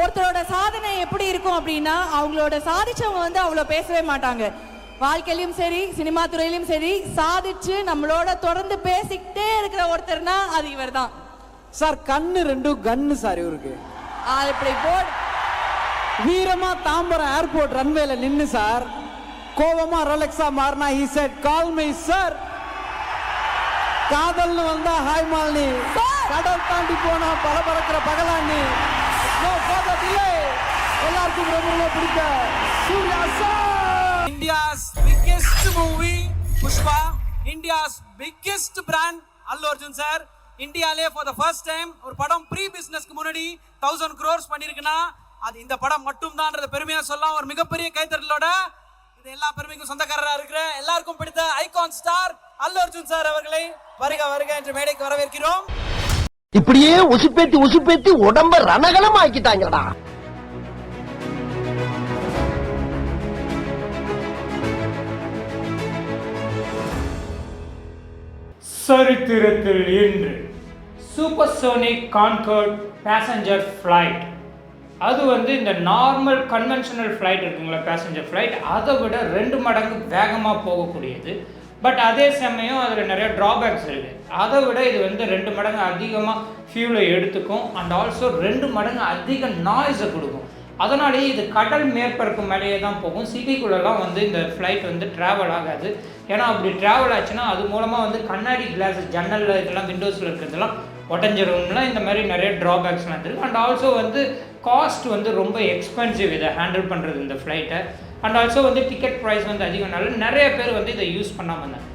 ஒருத்தரோட சாதனை எப்படி இருக்கும் அப்படின்னா அவங்களோட சாதிச்சவங்க வந்து அவ்வளோ பேசவே மாட்டாங்க. வாழ்க்கையிலும் சரி சினிமா துறையிலும் சரி சாதிச்சு நம்மளோட தொடர்ந்து பேசிக்கிட்டே இருக்கிற ஒருத்தர்னா அது இவர் தான் சார் கண்ணு ரெண்டும் கன்னு சார் இவருக்கு. இப்படி போர்டு வீரமா தாம்பரம் ஏர்போர்ட் ரன்வேல நின்னு சார். கோவமா ரொலெக்ஸா மாறினா he said call me sir காதல்னு வந்தா ஹாய் மாலினி கடல் தாண்டி போனா பல பறக்கிற எல்லாருக்கும் ரொம்ப ரொம்ப பிடிக்க Suriya sir movie Pushpa India's Pushpa, India's Allu brand sir Arjun இந்தியாலே ஃபார் த ஃபர்ஸ்ட் டைம் ஒரு படம் ப்ரீ பிஸ்னஸ்க்கு முன்னாடி தௌசண்ட் க்ரோர்ஸ் பண்ணியிருக்குன்னா அது இந்த படம் மட்டும் தான்ன்றத பெருமையாக சொல்லலாம். ஒரு மிகப்பெரிய கைத்தறலோட இது எல்லா பெருமைக்கும் சொந்தக்காரராக இருக்கிற எல்லாருக்கும் பிடித்த icon star Allu Arjun sir அவர்களை வருக வருக என்று மேடைக்கு வரவேற்கிறோம். இப்படியே உசுப்பேத்தி உசுப்பேத்தி உடம்ப ரணகலம் ஆக்கிட்டாங்கடா சரித்திரத்தில் இன்று சூப்பர்சோனிக் கான்கர்ட் பேசஞ்சர் ஃப்ளைட் அது வந்து இந்த நார்மல் கன்வென்ஷனல் ஃப்ளைட் இருக்குங்களா பேசஞ்சர் ஃப்ளைட் அதை விட ரெண்டு மடங்கு வேகமாக போகக்கூடியது. பட் அதே சமயம் அதில் நிறைய ட்ராபேக்ஸ் இருக்குது அதை விட இது வந்து ரெண்டு மடங்கு அதிகமாக ஃபியூலை எடுத்துக்கும். அண்ட் ஆல்சோ ரெண்டு மடங்கு அதிக நாய்ஸை கொடுக்கும். அதனாலேயே இது கடல் மேற்பரப்பு மேலேயே தான் போகும். சிட்டிக்குள்ளெல்லாம் வந்து இந்த ஃப்ளைட் வந்து ட்ராவல் ஆகாது. ஏன்னா அப்படி ட்ராவல் ஆச்சுன்னா அது மூலமாக வந்து கண்ணாடி கிளாஸ் ஜன்னலில் இதெல்லாம் விண்டோஸில் இருக்கிறதெல்லாம் உடஞ்சிரும்லாம். இந்த மாதிரி நிறைய ட்ராபேக்ஸ்லாம் இருக்குது அண்ட் ஆல்சோ வந்து காஸ்ட் வந்து ரொம்ப எக்ஸ்பென்சிவ் இதை ஹேண்டில் பண்ணுறது இந்த ஃப்ளைட்டை அண்ட் ஆல்சோ வந்து டிக்கெட் ப்ரைஸ் வந்து அதிகம்னால நிறைய பேர் வந்து இதை யூஸ் பண்ணாமல் இருந்தாங்க.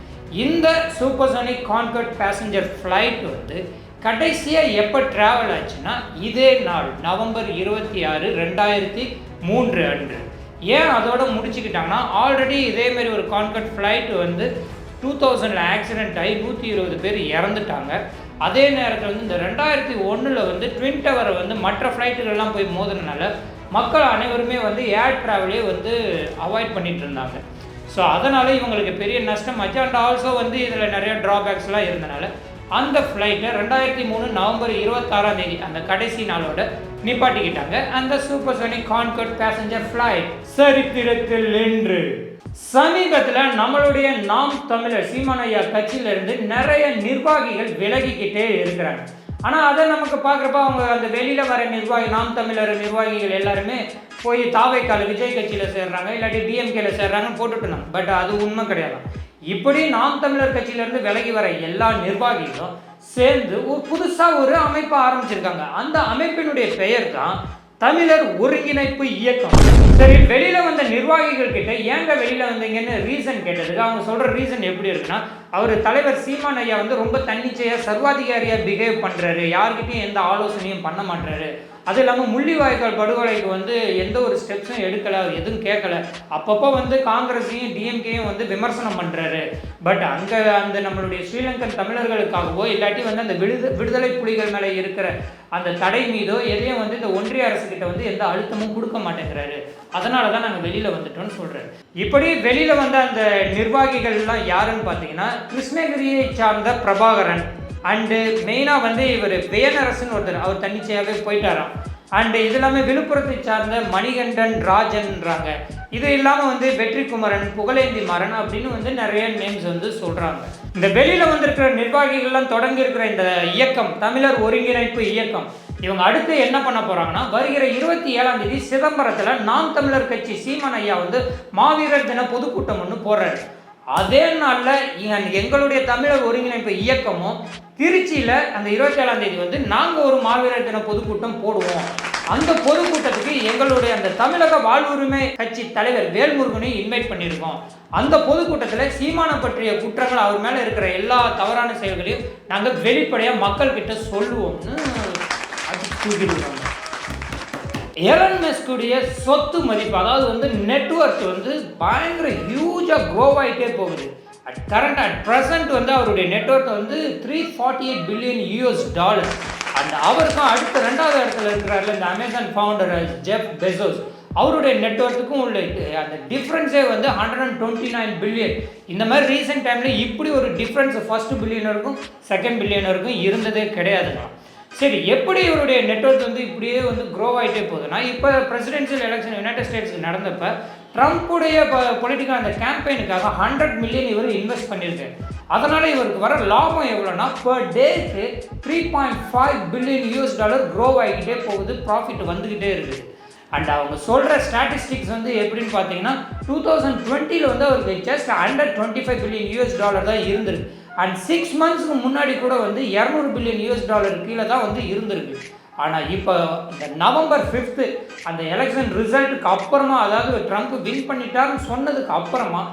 இந்த சூப்பர்சோனிக் கான்கர்ட் பேசஞ்சர் ஃப்ளைட் வந்து கடைசியாக எப்போ ட்ராவல் ஆச்சுன்னா இதே நாள் நவம்பர் இருபத்தி ஆறு ரெண்டாயிரத்தி மூன்று அன்று. ஏன் அதோட முடிச்சுக்கிட்டாங்கன்னா ஆல்ரெடி இதேமாரி ஒரு கான்கர்ட் ஃப்ளைட் வந்து டூ தௌசண்டில் ஆக்சிடென்ட் ஆகி நூற்றி இருபது பேர் இறந்துட்டாங்க. அதே நேரத்தில் வந்து இந்த ரெண்டாயிரத்தி ஒன்றில் வந்து ட்வின் டவரை வந்து மற்ற ஃப்ளைட்டுகள்லாம் போய் மோதினால மக்கள் அனைவருமே வந்து ஏர் ட்ராவலே வந்து அவாய்ட் பண்ணிட்டு இருந்தாங்க. ஸோ அதனால் இவங்களுக்கு பெரிய நஷ்டம். ஆச்சு அண்ட் ஆல்சோ வந்து இதில் நிறைய ட்ராபேக்ஸ்லாம் இருந்தனால அந்த ஃப்ளைட்டை ரெண்டாயிரத்தி மூணு நவம்பர் இருபத்தாறாம் தேதி அந்த கடைசி நாளோட நிப்பாட்டிக்கிட்டாங்க. அந்த supersonic Concorde passenger flight சரித்திரத்தில் நின்று. சமீபத்தில் நம்மளுடைய நாம் தமிழர் சீமானையா கட்சியிலிருந்து நிறைய நிர்வாகிகள் விலகிக்கிட்டே இருக்கிறாங்க. ஆனால் அதை நமக்கு பார்க்குறப்ப அவங்க அந்த வெளியில் வர நிர்வாகி நாம் தமிழர் நிர்வாகிகள் எல்லாருமே போய் தாவைக்கால விஜய் கட்சியில் சேர்றாங்க இல்லாட்டி டிஎம்கேல சேர்றாங்கன்னு போட்டுட்டு இருந்தாங்க. பட் அது உண்மை கிடையாது. இப்படி நாம் தமிழர் கட்சியிலேருந்து விலகி வர எல்லா நிர்வாகிகளும் சேர்ந்து ஒரு புதுசாக ஒரு அமைப்பை ஆரம்பிச்சிருக்காங்க. அந்த அமைப்பினுடைய பெயர் தான் தமிழர் ஒருங்கிணைப்பு இயக்கம். சரி வெளியில் நிர்வாகிகள் கிட்ட ஏங்க வெளியில் வந்தீங்கன்னு ரீசன் கேட்டதுக்கு அவங்க சொல்கிற ரீசன் எப்படி இருக்குன்னா அவர் தலைவர் சீமான் ஐயா வந்து ரொம்ப தன்னிச்சையாக சர்வாதிகாரியாக பிஹேவ் பண்ணுறாரு யார்கிட்டையும் எந்த ஆலோசனையும் பண்ண மாட்டாரு அது இல்லாமல் முள்ளிவாய்க்கால் படுகொலைக்கு வந்து எந்த ஒரு ஸ்டெப்ஸும் எடுக்கலை எதுவும் கேட்கல. அப்பப்போ வந்து காங்கிரஸையும் டிஎம்கேயும் வந்து விமர்சனம் பண்ணுறாரு பட் அங்கே அந்த நம்மளுடைய ஸ்ரீலங்கன் தமிழர்களுக்காகவோ இல்லாட்டி வந்து அந்த விடுத விடுதலை புலிகள் மேலே இருக்கிற அந்த தடை மீதோ எதையும் வந்து இந்த ஒன்றிய அரசுக்கிட்ட வந்து எந்த அழுத்தமும் கொடுக்க மாட்டேங்கிறாரு. அதனால தான் நாங்கள் வெளியில் வந்துட்டோம்னு சொல்கிறாரு இப்படி வெளியில் வந்த அந்த நிர்வாகிகள்லாம் யாருன்னு பார்த்தீங்கன்னா கிருஷ்ணகிரியை சார்ந்த பிரபாகரன். அண்டு மெயினாக வந்து இவர் வேனரசன் ஒருத்தர் அவர் தன்னிச்சையாகவே போயிட்டாராம். அண்டு இது இல்லாமல் விழுப்புரத்தை சார்ந்த மணிகண்டன் ராஜன்ன்றாங்க இது இல்லாமல் வந்து வெற்றிக்குமரன் புகழேந்தி மரன் அப்படின்னு வந்து நிறைய நேம்ஸ் வந்து சொல்கிறாங்க இந்த வெளியில் வந்திருக்கிற நிர்வாகிகள்லாம் தொடங்கி இருக்கிற இந்த இயக்கம் தமிழர் ஒருங்கிணைப்பு இயக்கம் இவங்க அடுத்து என்ன பண்ண போகிறாங்கன்னா வருகிற இருபத்தி ஏழாம் தேதி சிதம்பரத்தில் நாம் தமிழர் கட்சி சீமன் ஐயா வந்து மாவீரர் தின பொதுக்கூட்டம் ஒன்று போடுறாரு. அதே நாளில் எங்களுடைய தமிழர் ஒருங்கிணைப்பு இயக்கமும் திருச்சியில் அந்த இருபத்தி ஏழாம் தேதி வந்து நாங்கள் ஒரு மாவீரர் தின பொதுக்கூட்டம் போடுவோம். அந்த பொதுக்கூட்டத்துக்கு எங்களுடைய அந்த தமிழக வாழ்வுரிமை கட்சி தலைவர் வேல்முருகனையும் இன்வைட் பண்ணியிருக்கோம். அந்த பொதுக்கூட்டத்தில் சீமான பற்றிய குற்றங்கள் அவர் மேலே இருக்கிற எல்லா தவறான செயல்களையும் நாங்கள் வெளிப்படையாக மக்கள்கிட்ட சொல்லுவோம்னு அது தூக்கிடுவோம் எலன் மெஸ்குடைய சொத்து மதிப்பு அதாவது வந்து நெட்ஒர்க் வந்து பயங்கர ஹியூஜாக க்ரோ ஆகிட்டே போகுது. அட் கரண்ட் அட் ப்ரெசன்ட் வந்து அவருடைய நெட்ஒர்க் வந்து three forty eight billion US dollar and அவருக்கும் அடுத்த ரெண்டாவது இடத்துல இருக்கிறார்ல இந்த அமேசான் ஃபவுண்டர் ஜெஃப் பெசோஸ் அவருடைய நெட்ஒர்க்குக்கும் உள்ள அந்த டிஃப்ரென்ஸே வந்து hundred and twenty nine billion இந்த மாதிரி ரீசெண்ட் டைமில் இப்படி ஒரு டிஃப்ரென்ஸ் ஃபஸ்ட்டு பில்லியனருக்கும் செகண்ட் பில்லியனருக்கும் இருந்ததே கிடையாதுண்ணா. சரி எப்படி இவருடைய நெட்ஒர்க் வந்து இப்படியே வந்து க்ரோ ஆகிட்டே போகுதுன்னா இப்போ பிரசிடென்ஷியல் எலெக்ஷன் யுனைடெட் ஸ்டேட்ஸ்க்கு நடந்தப்ப ட்ரம்ப்புடைய பொலிட்டிக்கல் அந்த கேம்பெயினுக்காக ஹண்ட்ரட் மில்லியன் இவர் இன்வெஸ்ட் பண்ணியிருக்காரு. அதனால இவருக்கு வர லாபம் எவ்வளோன்னா பர் டேக்கு three point five billion US dollar grow ஆகிக்கிட்டே போகுது ப்ராஃபிட் வந்துக்கிட்டே இருக்குது. அண்ட் அவங்க சொல்கிற ஸ்டாட்டிஸ்டிக்ஸ் வந்து எப்படின்னு பார்த்தீங்கன்னா டூ தௌசண்ட் டுவெண்ட்டியில் வந்து அவருக்கு just hundred twenty five billion US dollar தான் இருந்திருக்கு. அண்ட் சிக்ஸ் மந்த்ஸ்க்கு முன்னாடி கூட வந்து இரநூறு பில்லியன் யூஎஸ் டாலர் கீழே தான் வந்து இருந்திருக்கு. ஆனால் இப்போ இந்த நவம்பர் ஃபிஃப்த்து அந்த எலெக்ஷன் ரிசல்ட்டுக்கு அப்புறமா அதாவது ட்ரம்ப் வின் பண்ணிட்டாருன்னு சொன்னதுக்கு அப்புறமா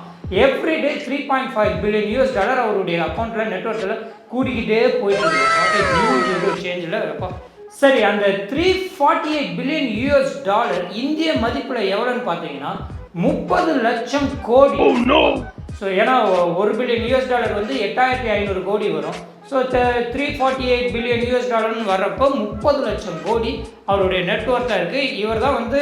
everyday three point five billion US dollar அவருடைய அக்கௌண்ட்டில் நெட்ஒர்க்கில் கூடிக்கிட்டே போயிட்டு சேஞ்சில் வைப்போம் சரி அந்த three forty eight billion US dollar இந்திய மதிப்பில் எவ்வளோன்னு பார்த்தீங்கன்னா முப்பது லட்சம் கோடி. Oh, ஸோ ஏன்னா ஒரு பில்லியன் யூஎஸ் டாலர் வந்து எட்டாயிரத்தி ஐநூறு கோடி வரும். So three forty eight billion US டாலர்னு வர்றப்போ முப்பது லட்சம் கோடி அவருடைய நெட்ஒர்க்காக இருக்குது இவர் தான் வந்து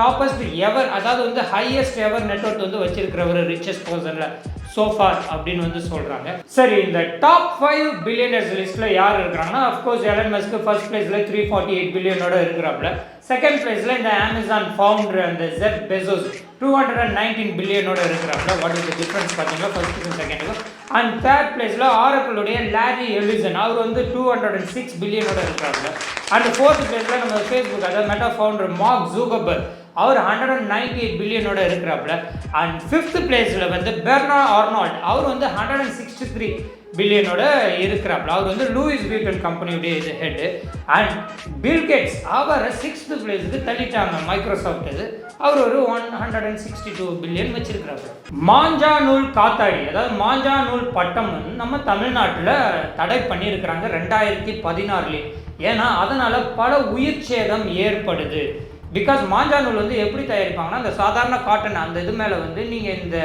டாப்பஸ்ட் எவர் அதாவது வந்து ஹையஸ்ட் எவர் நெட்ஒர்க் வந்து வச்சிருக்கிறவர் ரிச்சஸ்ட் பர்சனில் சோஃபார் அப்படின்னு வந்து சொல்கிறாங்க சரி இந்த டாப் ஃபைவ் பில்லியனர்ஸ் லிஸ்ட்டில் யார் இருக்கிறாங்கன்னா of course Elon Musk first பிளேஸில் த்ரீ ஃபார்ட்டி எயிட் பில்லியனோட இருக்கிறாப்புல. செகண்ட் பிளேஸில் இந்த அமேசான் ஃபவுண்டர் அந்த Jeff Bezos two hundred and nineteen பில்லியனோட இருக்கிறாப்புல வாட் இஸ் டிஃப்ரென்ஸ் பார்த்தீங்கன்னா ஃபர்ஸ்ட்டுக்கும் செகண்டுக்கும் அண்ட் தேர்ட் பிளேஸில் ஆரக்கிளுடைய லாரி எலிசன் அவர் வந்து டூ ஹண்ட்ரட் அண்ட் சிக்ஸ் பில்லியனோட இருக்கிறாங்க அண்ட் ஃபோர்த் பிளேஸில் நம்ம ஃபேஸ்புக் அதாவது மெட்டா ஃபவுண்டர் மார்க் ஜூகபர் அவர் ஹண்ட்ரட் அண்ட் நைன்டி எயிட் பில்லியனோட இருக்கிறாப்புல அண்ட் ஃபிஃப்த் பிளேஸில் வந்து பெர்னா ஆர்னால்ட் அவர் வந்து ஹண்ட்ரட் அண்ட் சிக்ஸ்டி த்ரீ பில்லியனோட இருக்கிறாப்புல அவர் வந்து லூயிஸ் பீட்டன் கம்பெனியுடைய இது ஹெட் அண்ட் பில்கேட்ஸ் அவரை சிக்ஸ்த் பிளேஸுக்கு தள்ளிட்டாங்க மைக்ரோசாஃப்ட் இது. அவர் ஒரு one hundred and sixty two billion வச்சிருக்கிறாரு மாஞ்சா நூல் காத்தாடி அதாவது மாஞ்சா நூல் பட்டம் வந்து நம்ம தமிழ்நாட்டில் தடை பண்ணியிருக்கிறாங்க ரெண்டாயிரத்தி பதினாறுலேயே. ஏன்னா அதனால் பல உயிர் சேதம் ஏற்படுது. பிகாஸ் மாஞ்சா நூல் வந்து எப்படி தயாரிப்பாங்கன்னா அந்த சாதாரண காட்டன் அந்த இது மேலே வந்து நீங்கள் இந்த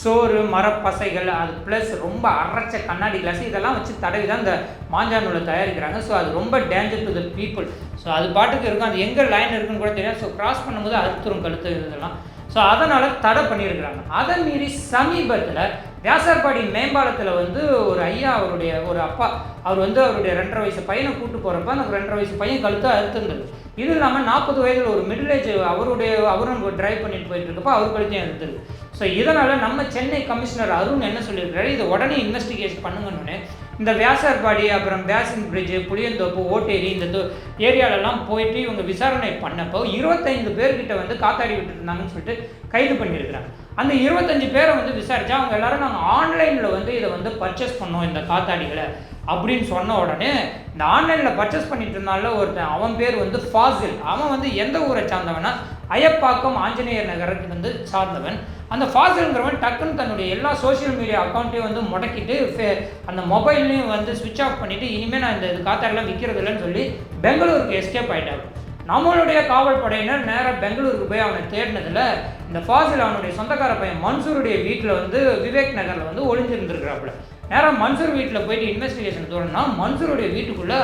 சோறு மரப்பசைகள் அது ப்ளஸ் ரொம்ப அரைச்ச கண்ணாடி கிளாஸ் இதெல்லாம் வச்சு தடவி தான் இந்த மாஞ்சா நூலை தயாரிக்கிறாங்க. ஸோ அது ரொம்ப danger to the people so அது பாட்டுக்கு இருக்கும். அது எங்கே லைன் இருக்குன்னு கூட தெரியாது. ஸோ கிராஸ் பண்ணும்போது அறுத்துரும் கழுத்து இதெல்லாம். ஸோ அதனால் தடை பண்ணியிருக்கிறாங்க. அதை மீறி சமீபத்தில் வியாசார்பாடி மேம்பாலத்தில் வந்து ஒரு ஐயா அவருடைய ஒரு அப்பா அவர் வந்து அவருடைய ரெண்டரை வயசு பையனை கூட்டு போகிறப்ப அந்த ரெண்டரை வயசு பையன் கழுத்தை அறுத்துருந்தது. இது இல்லாமல் நாற்பது வயதில் ஒரு மிடில் ஏஜ் அவருடைய அவரும் டிரைவ் பண்ணிட்டு போயிட்டு இருக்கப்போ அவர் கழுத்தையும் இருந்தது ஸோ இதனால் நம்ம சென்னை கமிஷனர் அருண் என்ன சொல்லியிருக்காரு இதை உடனே இன்வெஸ்டிகேஷன் பண்ணுங்கன்னு இந்த வியாசர்பாடி அப்புறம் பேசின் பிரிட்ஜ் புளியந்தோப்பு ஓட்டேரி இந்த தோ ஏரியாலெல்லாம் போயிட்டு இவங்க விசாரணை பண்ணப்போ இருபத்தைந்து பேர்கிட்ட வந்து காத்தாடி விட்டுருந்தாங்கன்னு சொல்லிட்டு கைது பண்ணியிருக்கிறாங்க. அந்த இருபத்தஞ்சு பேரை வந்து விசாரித்தா அவங்க எல்லாரும் நாங்கள் ஆன்லைனில் வந்து இதை வந்து பர்ச்சேஸ் பண்ணோம் இந்த காத்தாடிகளை அப்படின்னு சொன்ன உடனே இந்த ஆன்லைனில் பர்ச்சேஸ் பண்ணிட்டு இருந்தால ஒருத்தன் அவன் பேர் வந்து ஃபாசில். அவன் வந்து எந்த ஊரை சார்ந்தவனா அயப்பாக்கம் ஆஞ்சநேயர் நகருக்கு வந்து சார்ந்தவன். அந்த ஃபாசில்ங்கிறவன் டக்குன்னு தன்னுடைய எல்லா சோஷியல் மீடியா அக்கௌண்ட்டையும் வந்து முடக்கிட்டு ஃபே- அந்த மொபைல்லையும் வந்து சுவிட்ச் ஆஃப் பண்ணிவிட்டு இனிமேல் நான் இந்த இது விற்கிறது இல்லைன்னு சொல்லி பெங்களூருக்கு எஸ்கேப் ஆகிட்டார் நம்மளுடைய காவல் படையினர் நேராக பெங்களூருக்கு போய் அவனை தேடினதில் இந்த ஃபாசில் அவனுடைய சொந்தக்கார பையன் மன்சூருடைய வீட்டில் வந்து விவேக் நகரில் வந்து ஒளிஞ்சிருந்துருக்கிறாப்புல. நேராக மன்சூர் வீட்டில் போயிட்டு இன்வெஸ்டிகேஷன் தோணுனா மன்சூருடைய வீட்டுக்குள்ளே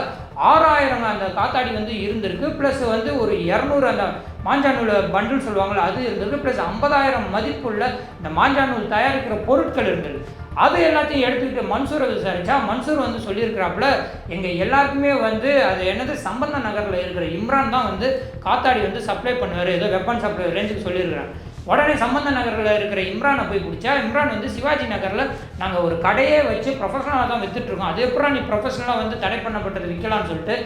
ஆறாயிரம் அந்த காத்தாடி வந்து இருந்திருக்கு. ப்ளஸ் வந்து ஒரு இரநூறு அந்த மாஞ்சாநூல் பண்டில் சொல்லுவாங்கள்ல அது இருந்திருக்கு. ப்ளஸ் ஐம்பதாயிரம் மதிப்புள்ள இந்த மாஞ்சாநூல் தயாரிக்கிற பொருட்கள் இருந்தது அது எல்லாத்தையும் எடுத்துக்கிட்டு மன்சூரை விசாரிச்சா மன்சூர் வந்து சொல்லியிருக்கிறாப்புல எங்கள் எல்லாருக்குமே வந்து அது என்னது சம்பந்த நகரில் இருக்கிற இம்ரான் தான் வந்து காத்தாடி வந்து சப்ளை பண்ணுவார். ஏதோ வெப்பன் சப்ளை ரேஞ்சுக்கு சொல்லியிருக்கிறாங்க உடனே சம்பந்த நகரில் இருக்கிற இம்ரானை போய் பிடிச்சா இம்ரான் வந்து சிவாஜி நகரில் நாங்கள் ஒரு கடையே வச்சு ப்ரொஃபஷனலாக தான் வித்துட்ருக்கோம் அது எப்பறம் நீ ப்ரொஃபஷனலாக வந்து தடை பண்ணப்பட்டது விற்கலாம்னு சொல்லிட்டு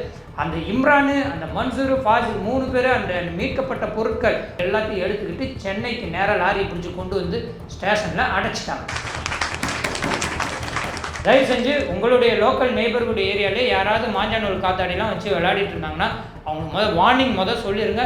அந்த இம்ரானு அந்த மன்சூர் ஃபாசில் மூணு பேர் அந்த மீட்கப்பட்ட பொருட்கள் எல்லாத்தையும் எடுத்துக்கிட்டு சென்னைக்கு நேராக லாரியை பிடிச்சி கொண்டு வந்து ஸ்டேஷனில் அடைச்சிட்டாங்க. தயவு செஞ்சு உங்களுடைய லோக்கல் நெய்பர்ஹுட் ஏரியாவிலே யாராவது மாஞ்சானூர் காத்தாடிலாம் வச்சு விளையாடிட்டு இருந்தாங்கன்னா அவங்க முதல் வார்னிங் முதல் சொல்லிடுங்க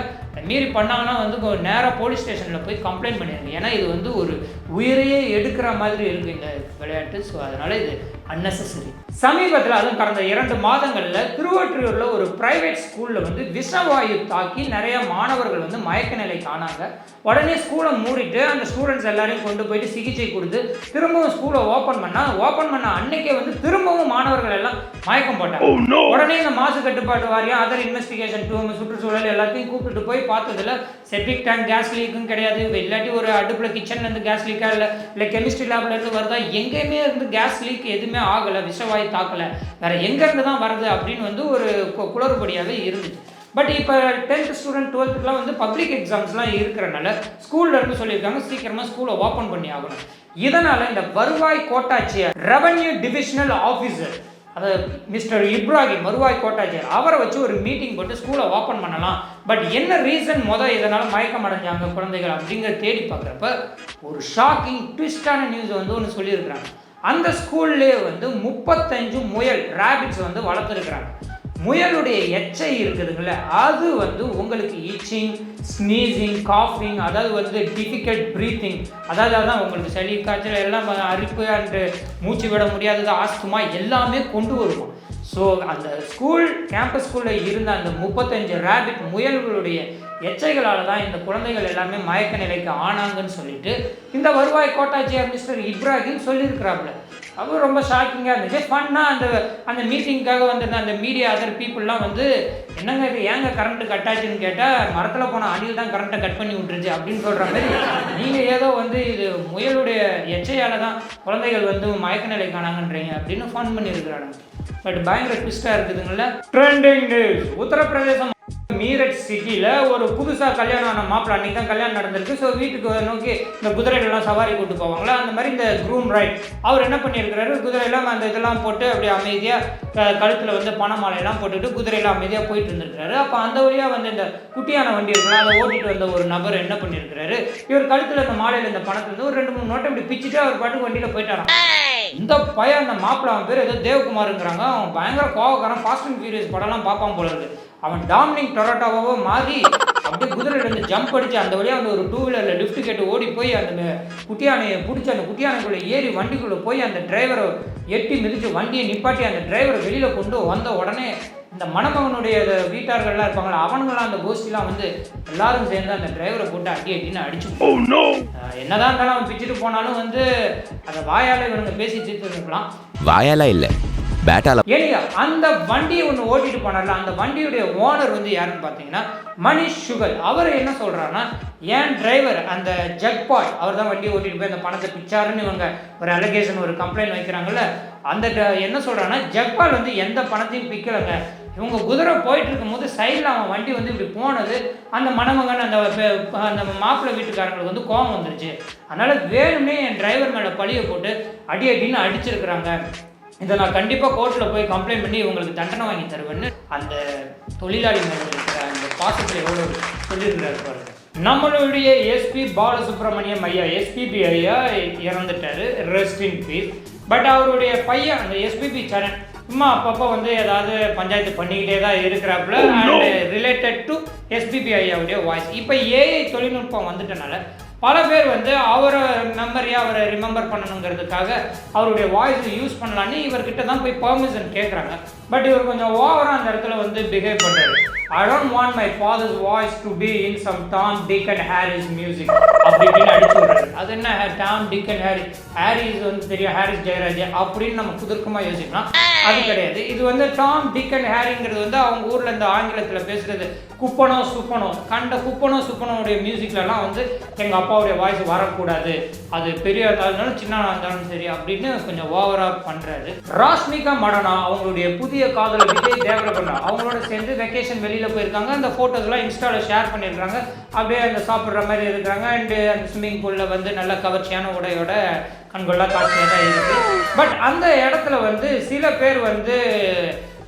மீறி பண்ணாங்கன்னா வந்து நேராக போலீஸ் ஸ்டேஷனில் போய் கம்ப்ளைண்ட் பண்ணிடுங்க ஏன்னா இது வந்து ஒரு உயிரையே எடுக்கிற மாதிரி இருக்குது இந்த விளையாட்டு. ஸோ அதனால் இது அன்னெசரி சமீபத்தில் அதுவும் கடந்த இரண்டு மாதங்களில் திருவொற்றியூரில் ஒரு பிரைவேட் ஸ்கூலில் வந்து விஷவாயு தாக்கி நிறைய மாணவர்கள் வந்து மயக்க நிலை காணாங்க. உடனே ஸ்கூலை மூடிட்டு அந்த ஸ்டூடெண்ட்ஸ் எல்லாரையும் கொண்டு போயிட்டு சிகிச்சை கொடுத்து திரும்பவும் ஸ்கூலை ஓப்பன் பண்ணா ஓப்பன் பண்ண அன்னைக்கே வந்து திரும்பவும் மாணவர்கள் எல்லாம் மயக்கம் போட்டாங்க. உடனே இந்த மாசு கட்டுப்பாட்டு வாரியம் அதர் இன்வெஸ்டிகேஷன் டூ சுற்றுச்சூழல் எல்லாத்தையும் கூப்பிட்டு போய் பார்த்ததுல செப்டிக் டேங்க் கேஸ் லீக்கும் கிடையாது. இல்லாட்டி ஒரு அடுப்பில் கிச்சன்ல இருந்து கேஸ் லீக்கா இல்லை இல்லை கெமிஸ்ட்ரி லேப்ல இருந்து வருதா எங்கேயுமே இருந்து கேஸ் லீக் எதுவுமே ஆகலை விஷவாயு தாக்கலை. வேற எங்கேருந்து தான் வருது அப்படின்னு வந்து ஒரு கு- குளறுபடியாகவே இருந்துச்சு பட் இப்போ டென்த் ஸ்டூடெண்ட் டுவெல்த்துக்குலாம் வந்து பப்ளிக் எக்ஸாம்ஸ்லாம் இருக்கிறனால ஸ்கூல்லேருந்து சொல்லியிருக்காங்க சீக்கிரமாக ஸ்கூலை ஓப்பன் பண்ணி ஆகணும். இதனால் இந்த வருவாய் கோட்டாட்சியர் ரெவன்யூ டிவிஷனல் ஆஃபீஸர் அது மிஸ்டர் இப்ராஹிம் வருவாய் கோட்டாட்சியர் அவரை வச்சு ஒரு மீட்டிங் போட்டு ஸ்கூலை ஓப்பன் பண்ணலாம். பட் என்ன ரீசன் மொதல் இதனால் மயக்கம் அடைஞ்சாங்க குழந்தைகள் அப்படிங்கிறத தேடி பார்க்குறப்ப ஒரு ஷாக்கிங் ட்விஸ்டான நியூஸ் வந்து ஒன்று சொல்லியிருக்கிறாங்க. அந்த ஸ்கூல்லே வந்து முப்பத்தஞ்சு முயல் ரேபிட்ஸ் வந்து வளர்த்துருக்குறாங்க. முயலுடைய எச்சை இருக்குதுங்கள அது வந்து உங்களுக்கு ஈச்சிங் ஸ்னீசிங் காஃபிங் அதாவது வந்து டிஃபிகல்ட் ப்ரீத்திங் அதாவது அதான் உங்களுக்கு சளி காய்ச்சல் எல்லாம் அரிப்பு அண்டு மூச்சு விட முடியாதது ஆஸ்துமா எல்லாமே கொண்டு வருவோம் ஸோ அந்த ஸ்கூல் கேம்பஸ் ஸ்கூலில் இருந்த அந்த முப்பத்தஞ்சு ரேபிட் முயல்களுடைய எச்சைகளால் தான் இந்த குழந்தைகள் எல்லாமே மயக்க நிலைக்கு ஆனாங்கன்னு சொல்லிட்டு இந்த வருவாய் கோட்டாட்சியர் மிஸ்டர் இப்ராஹிம் சொல்லியிருக்கிறாப்புல. அவர் ரொம்ப ஷாக்கிங்காக இருந்துச்சு. ஃபன்னாக அந்த அந்த மீட்டிங்க்காக வந்திருந்த அந்த மீடியா அதர் பீப்புளெலாம் வந்து என்னங்க இது? ஏங்க கரண்ட்டு கட் ஆச்சுன்னு கேட்டால் மரத்தில் போன அணில் தான் கரண்ட்டை கட் பண்ணி விட்டுருச்சு அப்படின்னு சொல்கிற மாதிரி. நீங்கள் ஏதோ வந்து இது முயலுடைய எச்சையால் தான் குழந்தைகள் வந்து மயக்க நிலைக்கு காணாங்கன்றீங்க அப்படின்னு ஃபன் பண்ணியிருக்கிறாங்க. பட் பயங்கர ட்விஸ்டாக இருக்குதுங்கள ட்ரெண்டிங் நியூஸ் உத்தரப்பிரதேசம் மீரட் சிட்டியில் ஒரு புதுசாக கல்யாணம் ஆன மாப்பிள அன்றைக்கி தான் கல்யாணம் நடந்திருக்கு. ஸோ வீட்டுக்கு நோக்கி இந்த குதிரைகள்லாம் சவாரி கூட்டு போவாங்களா? அந்த மாதிரி இந்த க்ரூம் ரைட் அவர் என்ன பண்ணியிருக்கிறாரு? குதிரையெல்லாம் அந்த இதெல்லாம் போட்டு அப்படியே அமைதியாக கழுத்தில் வந்து பணமாலையெல்லாம் போட்டுட்டு குதிரையெல்லாம் அமைதியாக போயிட்டு இருந்திருக்காரு அப்போ அந்த வழியாக வந்து இந்த குட்டியான வண்டி இருக்குல்ல அதை ஓட்டிட்டு வந்த ஒரு நபர் என்ன பண்ணியிருக்கிறாரு? இவர் கழுத்தில் இந்த மாலையில் இந்த பணத்தை வந்து ஒரு ரெண்டு மூணு நோட்டை இப்படி பிச்சுட்டு அவர் பாட்டுக்கு வண்டியில் போயிட்டாராம். இந்த பையன் அந்த மாப்பிள்ள அவன் பேர் ஏதோ தேவகுமாருங்கிறாங்க. அவன் பயங்கர கோவக்காரன் ஃபாஸ்ட் அண்ட் ஃபியூரியஸ் படம்லாம் பார்ப்பான் போல இருக்கு. அவன் டாமினிக் டொரட்டாவோ மாறி அப்படியே குதிரையிலேருந்து ஜம்ப் அடிச்சு அந்த வழியாக அந்த ஒரு டூ வீலரில் லிஃப்ட் கேட்டு ஓடி போய் அந்த குட்டியானையை பிடிச்சி அந்த குட்டியானைக்குள்ளே ஏறி வண்டிக்குள்ளே போய் அந்த டிரைவரை எட்டி மிதிச்சு வண்டியை நிப்பாட்டி அந்த டிரைவரை வெளியில் கொண்டு வந்த உடனே இந்த மணமகனுடைய வீட்டார்கள்லாம் இருப்பாங்களா அவனுங்களாம் அந்த கோஷ்டிலாம் வந்து எல்லாரும் சேர்ந்து அந்த டிரைவரை போட்டு அடி அடின்னு அடிச்சு ஆஹ் என்னதான் இருந்தாலும் அவன் பிச்சுட்டு போனாலும் வந்து அதை வாயால் இவனுங்க பேசி தீர்த்து இருக்கலாம் வாயால இல்ல பேட்டால. ஏனியா அந்த வண்டியை ஒன்று ஓட்டிட்டு போனார்ல அந்த வண்டியுடைய ஓனர் வந்து யாருன்னு பார்த்தீங்கன்னா மணிஷ் சுகல். அவர் என்ன சொல்றாருன்னா ஏன் டிரைவர் அந்த ஜக்பாய் அவர் தான் வண்டி ஓட்டிட்டு போய் அந்த பணத்தை பிச்சாருன்னு இவங்க ஒரு அலிகேஷன் ஒரு கம்ப்ளைண்ட் வைக்கிறாங்கல்ல அந்த என்ன சொல்றாங்கன்னா ஜக்பால் வந்து எந்த பணத்தையும் பிக்கலைங்க. இவங்க குதிரை போயிட்டு இருக்கும்போது சைடில் அவன் வண்டி வந்து இப்படி போனது அந்த மணமகன் அந்த அந்த மாப்பிள்ளை வீட்டுக்காரங்களுக்கு வந்து கோபம் வந்துருச்சு. அதனால் வேணுமே என் டிரைவர் மேலே பழியை போட்டு அடி அடின்னு அடிச்சிருக்கிறாங்க. இதை நான் கண்டிப்பாக கோர்ட்டில் போய் கம்ப்ளைண்ட் பண்ணி இவங்களுக்கு தண்டனை வாங்கி தருவேன்னு அந்த தொழிலாளி மேலே இருக்கிற அந்த பாசத்தில் எவ்வளோ சொல்லியிருக்கிறாரு பாருங்க. நம்மளுடைய எஸ்பி பாலசுப்ரமணியம் ஐயா எஸ்பிபி ஐயா இறந்துட்டாரு. ரெஸ்ட் இன் பீஸ் பட் அவருடைய பையன் அந்த எஸ்பிபி சரண் சும்மா அப்பப்போ வந்து ஏதாவது பஞ்சாயத்து பண்ணிக்கிட்டே தான் இருக்கிறாப்புல அண்ட் ரிலேட்டட் டு எஸ்பிபி ஐயாவுடைய வாய்ஸ் இப்போ ஏஐ தொழில்நுட்பம் வந்துட்டனால பல பேர் வந்து அவரை மெமரியாக அவரை ரிமெம்பர் பண்ணணுங்கிறதுக்காக அவருடைய வாய்ஸ் யூஸ் பண்ணலான்னு இவர்கிட்ட தான் போய் பெர்மிஷன் கேட்குறாங்க பட் இவர் கொஞ்சம் ஓவராக அந்த இடத்துல வந்து பிஹேவ் பண்ணுறாரு I don't want my father's voice to be in some Tom Dick and Harris music அப்படின்னு இப்படின்னு அடிச்சு அது என்ன Tom Dick and Harry Harris வந்து தெரியும் ஹாரிஸ் ஜெயராஜ். அப்படின்னு நம்ம குதர்க்கமாக யோசிக்கலாம். அது கிடையாது. இது வந்து டாம் டிக் அண்ட் ஹாரிங்கிறது வந்து அவங்க ஊரில் இந்த ஆங்கிலத்தில் பேசுறது குப்பனோ சுப்பனோ கண்ட குப்பனோ சுப்பனோடைய மியூசிக்லலாம் வந்து எங்கள் அப்பாவுடைய வாய்ஸ் வரக்கூடாது. அது பெரிய இருந்தாலும் சின்ன இருந்தாலும் சரி அப்படின்னு கொஞ்சம் ஓவராக பண்ணுறாரு ராஷ்மிகா மடனா அவங்களுடைய புதிய காதல் விஜய் தேவரகொண்டா அவங்களோட சேர்ந்து வெக்கேஷன் வெளியில் போயிருக்காங்க. அந்த ஃபோட்டோஸ்லாம் இன்ஸ்டாவில் ஷேர் பண்ணியிருக்காங்க. அப்படியே அந்த சாப்பிட்ற மாதிரி இருக்கிறாங்க. அண்டு அந்த ஸ்விம்மிங் பூலில் வந்து நல்ல கவர்ச்சியான உடையோட கண்கொள்ளா காட்சியாக தான் இருக்குது பட் அந்த இடத்துல வந்து சில பேர் வந்து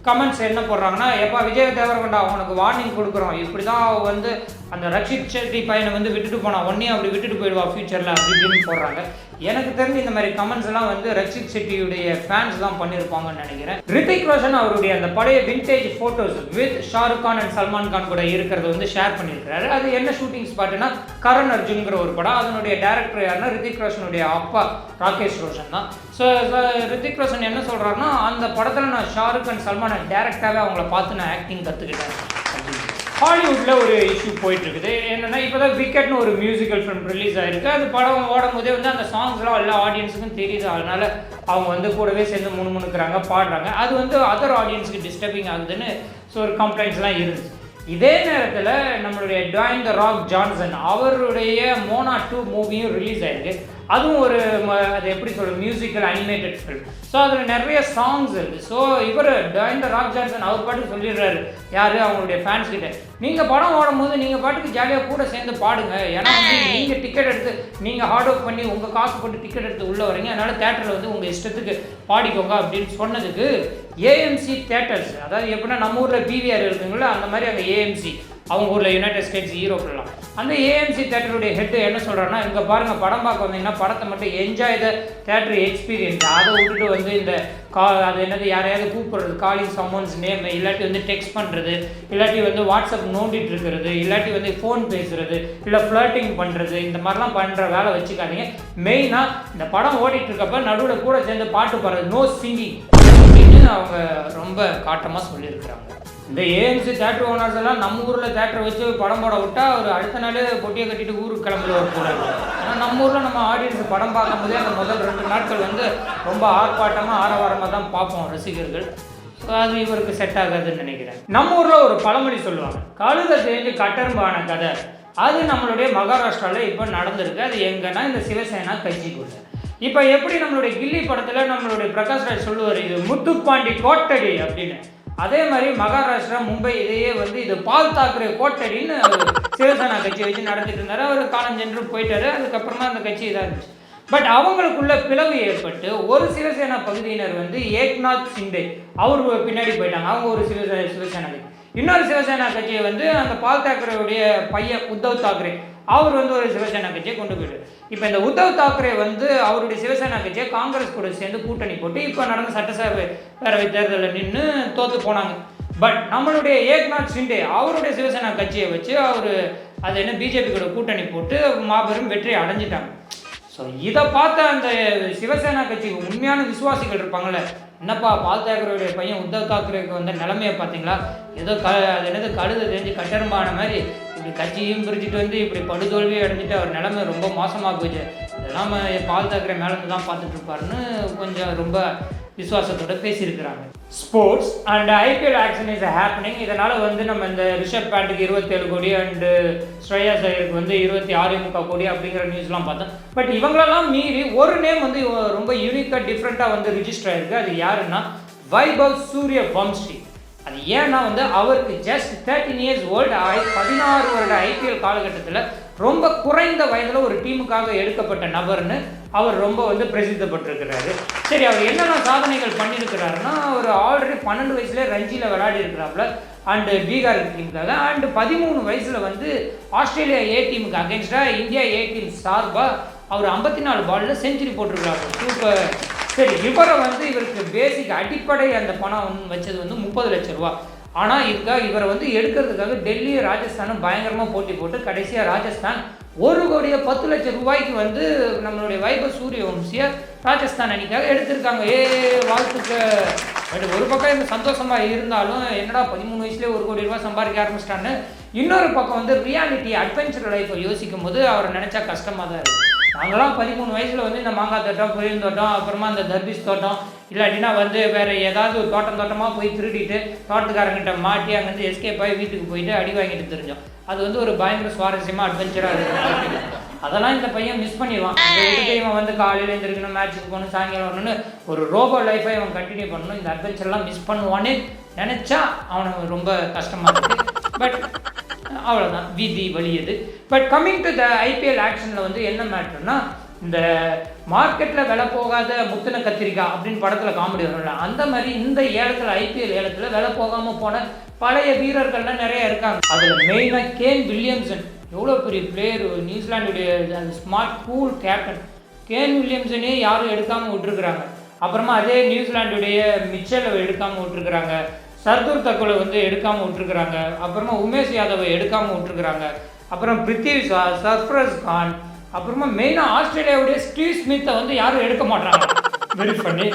கமெண்ட்ஸ் என்ன போடுறாங்கன்னா எப்பா விஜய் தேவரகண்டா அவனுக்கு வார்னிங் கொடுக்குறோம். இப்படி தான் அவ வந்து அந்த ரக்ஷித் செட்டி பையனை வந்து விட்டுட்டு போனா ஒன்னையும் அப்படி விட்டுட்டு போயிடுவா ஃபியூச்சரில் அப்படின்னு போடுறாங்க. எனக்கு தெரிஞ்சு இந்த மாதிரி கமெண்ட்ஸ் எல்லாம் வந்து ரக்ஷித் செட்டியுடைய ஃபேன்ஸ் தான் பண்ணியிருப்பாங்கன்னு நினைக்கிறேன். ரித்திக் ரோஷன் அவருடைய அந்த பழைய vintage photos with Shahrukh Khan and Salman Khan கூட இருக்கிறத வந்து ஷேர் பண்ணியிருக்கிறாரு. அது என்ன ஷூட்டிங் ஸ்பாட்னா கரண் அர்ஜுன்கிற ஒரு படம். அதனுடைய டேரக்டர் யாருன்னா ரித்திக் ரோஷனுடைய அப்பா ராகேஷ் ரோஷன் தான். ஸோ ரித்திக் ரோஷன் என்ன சொல்கிறாருன்னா அந்த படத்தில் நான் ஷாருக் அண்ட் சல்மானை டேரெக்டாகவே அவங்கள பார்த்து நான் ஆக்டிங் கற்றுக்கிட்டேன் ஹாலிவுட்டில் ஒரு இஷ்யூ போயிட்டு இருக்குது இப்போ தான் விக்கெட்னு ஒரு மியூசிக்கல் ஃபிலிம் ரிலீஸ் ஆயிருக்கு. அது படம் ஓடும் போதே வந்து அந்த சாங்ஸ்லாம் எல்லா ஆடியன்ஸுக்கும் தெரியுது. அதனால அவங்க வந்து கூடவே சேர்ந்து முணுமுணுக்கிறாங்க பாடுறாங்க. அது வந்து அதர் ஆடியன்ஸுக்கு டிஸ்டர்பிங் ஆகுதுன்னு ஸோ ஒரு கம்ப்ளைண்ட்ஸ்லாம் இருந்துச்சு. இதே நேரத்தில் நம்மளுடைய டாயின் த ராக் ஜான்சன் அவருடைய மோனா டூ மூவியும் ரிலீஸ் ஆயிருக்கு. அதுவும் ஒரு அது எப்படி சொல்றது மியூசிக்கல் அனிமேட்டட் ஃபில்ம் ஸோ அதில் நிறைய சாங்ஸ் இருக்குது ஸோ இவர் டாயின் ராக் ஜான்சன் அவர் பாட்டுக்கு சொல்லிடுறாரு. யார்? அவங்களுடைய ஃபேன்ஸ் கிட்ட. நீங்கள் படம் ஓடும்போது நீங்கள் பாட்டுக்கு ஜாலியாக கூட சேர்ந்து பாடுங்க. ஏன்னா வந்து நீங்கள் டிக்கெட் எடுத்து நீங்கள் ஹார்ட் ஒர்க் பண்ணி உங்கள் காசு போட்டு டிக்கெட் எடுத்து உள்ளே வரீங்க அதனால் தேட்டரில் வந்து உங்கள் இஷ்டத்துக்கு பாடிக்கோங்க அப்படின்னு சொன்னதுக்கு ஏஎம்சி தேட்டர்ஸ் அதாவது எப்படின்னா நம்ம ஊரில் பிவிஆர் இருக்குங்களா அந்த மாதிரி அங்கே ஏஎம்சி அவங்க ஊரில் யுனைடெட் ஸ்டேட்ஸ் ஈரோப்லாம் அந்த ஏஎம்சி தேட்டருடைய ஹெட் என்ன சொல்கிறாருன்னா இங்கே பாருங்கள் படம் பார்க்க வந்தீங்கன்னா படத்தை மட்டும் என்ஜாய் த தேட்டர் எக்ஸ்பீரியன்ஸ் அதை விட்டுட்டு வந்து இந்த கா அது என்னது யாரையாவது கூப்பிட்றது காலிங் சம்மன்ஸ் நேம் இல்லாட்டி வந்து டெக்ஸ்ட் பண்ணுறது இல்லாட்டி வந்து வாட்ஸ்அப் நோண்டிட்டு இருக்கிறது இல்லாட்டி வந்து ஃபோன் பேசுறது இல்லை ஃப்ளர்ட்டிங் பண்ணுறது இந்த மாதிரிலாம் பண்ணுற வேலை வச்சுக்காதீங்க. மெயினாக இந்த படம் ஓடிட்டு இருக்கப்ப நடுவில் கூட சேர்ந்து பாட்டு பாடுறது நோ சிங்கிங் அப்படின்னு அவங்க ரொம்ப காட்டமாக சொல்லியிருக்கிறாங்க. இந்த ஏஎம்சி தேட்டர் ஓனர்ஸ் எல்லாம் நம்ம ஊரில் தேட்டரை வச்சு படம் போட விட்டா அவர் அடுத்த நாளே பொட்டியை கட்டிட்டு ஊருக்கு கிளம்பிடுவார் கூட ஆனால் நம்ம ஊரில் நம்ம ஆடியன்ஸ் படம் பார்க்கும்போதே அந்த முதல் ரெண்டு நாட்கள் வந்து ரொம்ப ஆர்ப்பாட்டமாக ஆரவாரமாக தான் பார்ப்போம் ரசிகர்கள். ஸோ அது இவருக்கு செட் ஆகாதுன்னு நினைக்கிறேன். நம்ம ஊரில் ஒரு பழமொழி சொல்லுவாங்க. கழுத தேஞ்சு கட்டரும்பான கதை. அது நம்மளுடைய மகாராஷ்டிராவில் இப்போ நடந்திருக்கு. அது எங்கன்னா இந்த சிவசேனா கட்சிக்குள்ள இப்போ எப்படி நம்மளுடைய கில்லி படத்தில் நம்மளுடைய பிரகாஷ் ராஜ் சொல்லுவார் இது முத்துப்பாண்டி கோட்டடி அப்படின்னு. அதே மாதிரி மகாராஷ்டிரா மும்பை இதையே வந்து இது பால் தாக்கரே கோட்டடின்னு சிவசேனா கட்சி வச்சு நடந்துட்டு இருந்தார். அவர் காலம் சென்று போயிட்டாரு. அதுக்கப்புறமா அந்த கட்சி இதாக இருந்துச்சு. பட் அவங்களுக்குள்ள பிளவு ஏற்பட்டு ஒரு சிவசேனா பகுதியினர் வந்து ஏக்நாத் சிண்டே அவர் பின்னாடி போயிட்டாங்க. அவங்க ஒரு சிவசேனா சிவசேனா இன்னொரு சிவசேனா கட்சியை வந்து அந்த பால் தாக்கரேவுடைய பையன் உத்தவ் தாக்கரே அவர் வந்து ஒரு சிவசேனா கட்சியை கொண்டு போயிட்டார் இப்போ இந்த உத்தவ் தாக்கரே வந்து அவருடைய சிவசேனா கட்சியை காங்கிரஸ் கூட சேர்ந்து கூட்டணி போட்டு இப்போ நடந்த சட்டசபை பேரவை தேர்தலில் நின்று தோத்து போனாங்க. பட் நம்மளுடைய ஏக்நாத் ஷிண்டே அவருடைய சிவசேனா கட்சியை வச்சு அவர் அது என்ன பிஜேபி கூட கூட்டணி போட்டு மாபெரும் வெற்றி அடைஞ்சிட்டாங்க. ஸோ இதை பார்த்த அந்த சிவசேனா கட்சி உண்மையான விசுவாசிகள் இருப்பாங்கல்ல என்னப்பா பால் தாக்கரேவுடைய பையன் உத்தவ் தாக்கரேக்கு வந்த நிலைமையை பார்த்தீங்களா? ஏதோ க அது என்னது கழுத தெரிஞ்சு கட்டரும்பான மாதிரி இப்படி கட்சியும் பிரிச்சுட்டு வந்து இப்படி படுதோல்வியை அடைஞ்சிட்டு அவர் நிலைமை ரொம்ப மோசமாக போச்சு. இதெல்லாம் பால் தாக்கரே மேலே தான் பார்த்துட்ருப்பாருன்னு கொஞ்சம் ரொம்ப விசுவாசத்தோட பேசியிருக்கிறாங்க. Sports and IPL auction is happening இதனால் வந்து நம்ம இந்த ரிஷப் பேண்ட்டுக்கு இருபத்தேழு கோடி அண்டு ஸ்ரேயா ஐயருக்கு வந்து இருபத்தி ஆறு முக்கால் கோடி அப்படிங்கிற நியூஸ்லாம் பார்த்தோம். பட் இவங்களெல்லாம் மீறி ஒரு நேம் வந்து ரொம்ப யூனிக்காக டிஃப்ரெண்ட்டாக வந்து ரிஜிஸ்டர் ஆயிருக்கு. அது யாருன்னா வைபவ் சூரிய வம்ஸ்ரீ அது ஏன்னா வந்து அவருக்கு ஜஸ்ட் தேர்ட்டின் இயர்ஸ் ஓல்டு ஆகி பதினாறு வருட ஐபிஎல் காலகட்டத்தில் ரொம்ப குறைந்த வயதில் ஒரு டீமுக்காக எடுக்கப்பட்ட நபர்னு அவர் ரொம்ப வந்து பிரசித்தப்பட்டிருக்கிறாரு. சரி அவர் என்னென்ன சாதனைகள் பண்ணியிருக்கிறாருன்னா அவர் ஆல்ரெடி பன்னெண்டு வயசுல ரஞ்சியில் விளையாடி இருக்கிறாப்புல அண்டு பீகார் டீமுக்காக அண்டு பதிமூணு வயசில் வந்து ஆஸ்திரேலியா ஏ டீமுக்கு அகேன்ஸ்டாக இந்தியா ஏ டீம் சார்பாக அவர் ஐம்பத்தி நாலு பாலில் செஞ்சுரி போட்டிருக்கிறாரு. சூப்பர் சரி இவரை வந்து இவருக்கு பேசிக் அடிப்படை அந்த பணம் வச்சது வந்து முப்பது லட்ச ரூபா. ஆனால் இதுக்காக இவரை வந்து எடுக்கிறதுக்காக டெல்லி ராஜஸ்தானும் பயங்கரமாக போட்டி போட்டு கடைசியாக ராஜஸ்தான் ஒரு கோடியே பத்து லட்சம் ரூபாய்க்கு வந்து நம்மளுடைய வைப சூரிய வம்சியை ராஜஸ்தான் அணிக்காக எடுத்திருக்காங்க. ஏ வாழ்த்துக்க பட் ஒரு பக்கம் இந்த சந்தோஷமாக இருந்தாலும் என்னடா பதிமூணு வயசுலேயே ஒரு கோடி ரூபாய் சம்பாதிக்க ஆரம்பிச்சிட்டான்னு இன்னொரு பக்கம் வந்து ரியாலிட்டி அட்வென்ச்சர் லைஃப்பை யோசிக்கும் போது அவரை நினச்சா கஷ்டமாக தான் இருக்குது நாங்களாம் பதிமூணு வயசில் வந்து இந்த மாங்காய் தோட்டம் புயல் தோட்டம் அப்புறமா இந்த தர்பீஸ் தோட்டம் இல்லாட்டினா வந்து வேறு ஏதாவது ஒரு தோட்டம் தோட்டமாக போய் திருடிட்டு தோட்டத்துக்காரங்கிட்ட மாட்டி அங்கேருந்து எஸ்கேப் ஆகி வீட்டுக்கு போயிட்டு அடி வாங்கிட்டு தெரிஞ்சோம் அது வந்து ஒரு பயங்கர சுவாரஸ்யமாக அட்வென்ச்சராக இருக்குது அதெல்லாம் இந்த பையன் மிஸ் பண்ணிடுவான். இந்த இதுக்கு இவன் வந்து காலையில் எழுந்திருக்கணும் மேட்ச்சுக்கு போகணும் சாயங்காலம் வரணும்னு ஒரு ரோபோ லைஃபை இவன் கண்டினியூ பண்ணணும். இந்த அட்வென்ச்சர்லாம் மிஸ் பண்ணுவான்னு நினச்சா அவனுக்கு ரொம்ப கஷ்டமாக இருக்குது பட் அவ்வளோதான் விதி இது but coming to the IPL ஆக்ஷனில் வந்து என்ன மேட்ருன்னா இந்த மார்க்கெட்டில் விலை போகாத முத்தின கத்திரிக்காய் அப்படின்னு படத்தில் காமெடி வரும்ல அந்த மாதிரி இந்த ஏலத்தில் ஐபிஎல் ஏலத்தில் விலை போகாமல் போன பழைய வீரர்கள்லாம் நிறைய இருக்காங்க. அதில் மெயினாக கேன் வில்லியம்சன் எவ்வளோ பெரிய பிளேயர் நியூசிலாண்டுடைய அந்த ஸ்மார்ட் கூல் கேப்டன் கேன் வில்லியம்சனே யாரும் எடுக்காமல் விட்டுருக்குறாங்க. அப்புறமா அதே நியூசிலாண்டுடைய மிச்சலை எடுக்காமல் விட்டுருக்குறாங்க. சர்தூர் தக்குலை வந்து எடுக்காமல் விட்டுருக்குறாங்க. அப்புறமா உமேஷ் யாதவை எடுக்காமல் விட்டுருக்குறாங்க. அப்புறம் பிருத்திவி ஷா சர்ஃப்ரஸ் கான். அப்புறமா மெயினாக ஆஸ்திரேலியாவுடைய ஸ்டீவ் ஸ்மித்தை வந்து யாரும் எடுக்க மாட்டாங்க வெரி பண்ணி